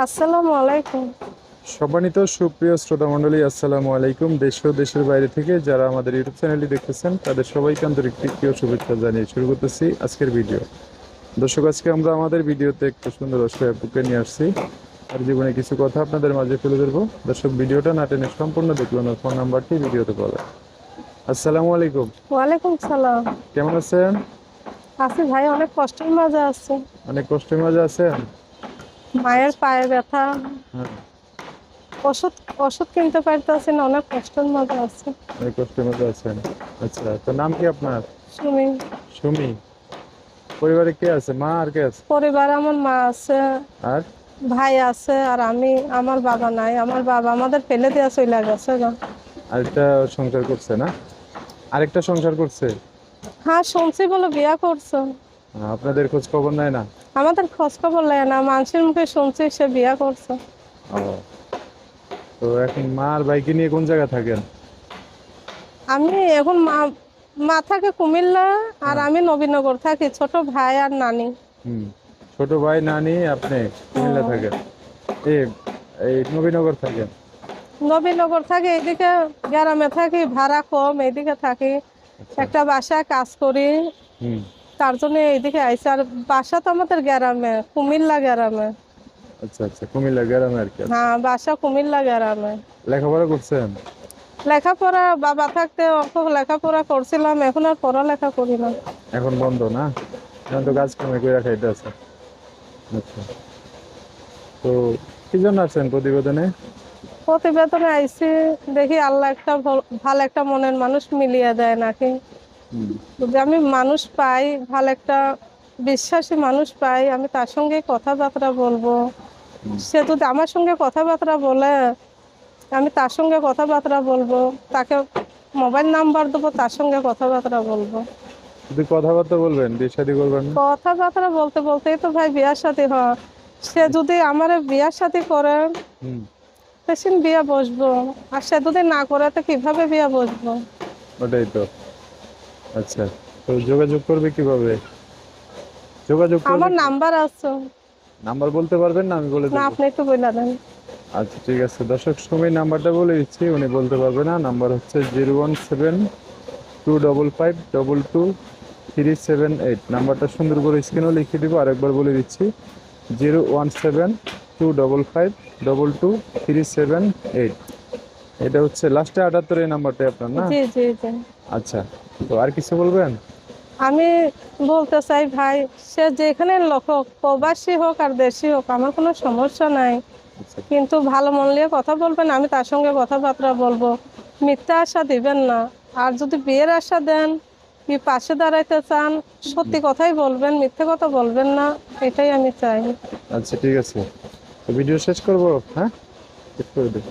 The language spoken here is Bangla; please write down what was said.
আসসালামু আলাইকুম। সম্মানিত সুপ্রিয় শ্রোতা মণ্ডলী আসসালামু আলাইকুম। দেশ ও দেশের বাইরে থেকে যারা আমাদের ইউটিউব চ্যানেলটি দেখতেছেন তাদের সবাইকে আন্তরিক প্রীতি ও শুভেচ্ছা জানিয়ে শুরু করতেছি আজকের ভিডিও। দর্শক আজকে আমরা আমাদের ভিডিওতে একটু সুন্দর অসহায় বুকে নিয়ে আসছি। আর জীবনে কিছু কথা আপনাদের মাঝে তুলে ধরবো। দর্শক ভিডিওটা না টেনে সম্পূর্ণ দেখবেন ফোন নাম্বারটি ভিডিওতে পাবে আসসালামু আলাইকুম। ওয়ালাইকুম সালাম। কেমন আছেন? আছি ভাই অনেক কষ্টের মাঝে আছে। অনেক কষ্টের মাঝে আছেন? মায়ের পায়ে ব্যথা। হ্যাঁ। ওষুধ ওষুধ কিনতে পারতেছি না অনেক কষ্টের মাঝে আছে। অনেক কষ্টের মাঝে আছেন। আচ্ছা তো নাম কি আপনার? সুমি। সুমি। পরিবারে কে আছে? মা আর কে আছে? পরিবারে আমার মা আছে। আর? ভাই আছে আর আমি আমার বাবা নাই। আমার বাবা আমাদের ফেলে দেওয়া চলে গেছে গো। আরেকটা সংসার করছে না? আরেকটা সংসার করছে? হ্যাঁ শুনছি বলে বিয়া করছ। আপনাদের খোঁজ খবর নেয় না? আমাদের খোঁজ খবর লাগে না মানুষের মুখে শুনছি সে বিয়া করছে। তো এখন মা আর ভাইকে নিয়ে কোন জায়গায় থাকেন? আমি এখন মা মা থাকে কুমিল্লা আর আমি নবীনগর থাকি ছোট ভাই আর নানি। হুম ছোট ভাই নানি আপনি কুমিল্লা থাকেন। এ এই নবীনগর থাকেন? নবীনগর থাকি এইদিকে গ্রামে থাকি ভাড়া কম এইদিকে থাকি। একটা বাসায় কাজ করি। হুম। তার জন্য এইদিকে আইসি। আর বাসা তো আমাদের গ্রামে কুমিল্লা গ্রামে। আচ্ছা আচ্ছা কুমিল্লা গ্রামে আর কি হ্যাঁ বাসা কুমিল্লা গ্রামে। লেখাপড়া করছেন? লেখাপড়া বাবা থাকতে অল্প লেখাপড়া করছিলাম এখন আর পড়ালেখা করি না। এখন বন্ধ না? এখন তো কাজ কামে করে খাইতে আছে। আচ্ছা। তো কি জন্য আসছেন প্রতিবেদনে? প্রতিবেদনে আইসি দেখি আল্লাহ একটা ভালো একটা মনের মানুষ মিলিয়ে দেয় নাকি। যদি আমি মানুষ পাই ভালো একটা বিশ্বাসী মানুষ পাই আমি তার সঙ্গে কথাবার্তা বলব। সে যদি আমার সঙ্গে কথাবার্তা বলে আমি তার সঙ্গে কথাবার্তা বলব তাকে মোবাইল নাম্বার দেবো তার সঙ্গে কথাবার্তা বলব। শুধু কথাবার্তা বলবেন বিয়ে শাদী করবেন কথাবার্তা বলতে বলতেই তো ভাই বিয়ার সাথে হয়। সে যদি আমার বিয়ার সাথে করে পেশেন্ট বিয়া বসবো। আর সে যদি না করে তো কীভাবে বিয়া বসবো? ওটাই তো। আচ্ছা তো যোগাযোগ করবে কীভাবে? যোগাযোগ করবে আমার নাম্বার আছে। নাম্বার বলতে পারবেন না? আমি বলে দেব। না আপনি একটু বলে দেন। আচ্ছা ঠিক আছে। দর্শক সময় নাম্বারটা বলে দিচ্ছি উনি বলতে পারবে না। নাম্বার হচ্ছে zero one seven two double five double two three seven eight. নাম্বারটা সুন্দর করে স্ক্রিনও লিখে দিব আরেকবার বলে দিচ্ছি। Zero one seven two double five double two three seven eight. এটা হচ্ছে লাস্টে আটাত্তর এই নাম্বারটাই আপনার না? জি জি জি। আচ্ছা তো আর কিছু বলবেন? আমি বলতে চাই ভাই সে যেখানে লোক হোক প্রবাসী হোক আর দেশি হোক আমার কোনো সমস্যা নাই। আচ্ছা। কিন্তু ভালো মন নিয়ে কথা বলবেন আমি তার সঙ্গে কথাবার্তা বলব। মিথ্যা আশা দিবেন না। আর যদি বিয়ের আশা দেন কি পাশে দাঁড়াইতে চান সত্যি কথাই বলবেন মিথ্যে কথা বলবেন না এটাই আমি চাই। আচ্ছা ঠিক আছে। ভিডিও শেষ করব হ্যাঁ? শেষ করে দেবো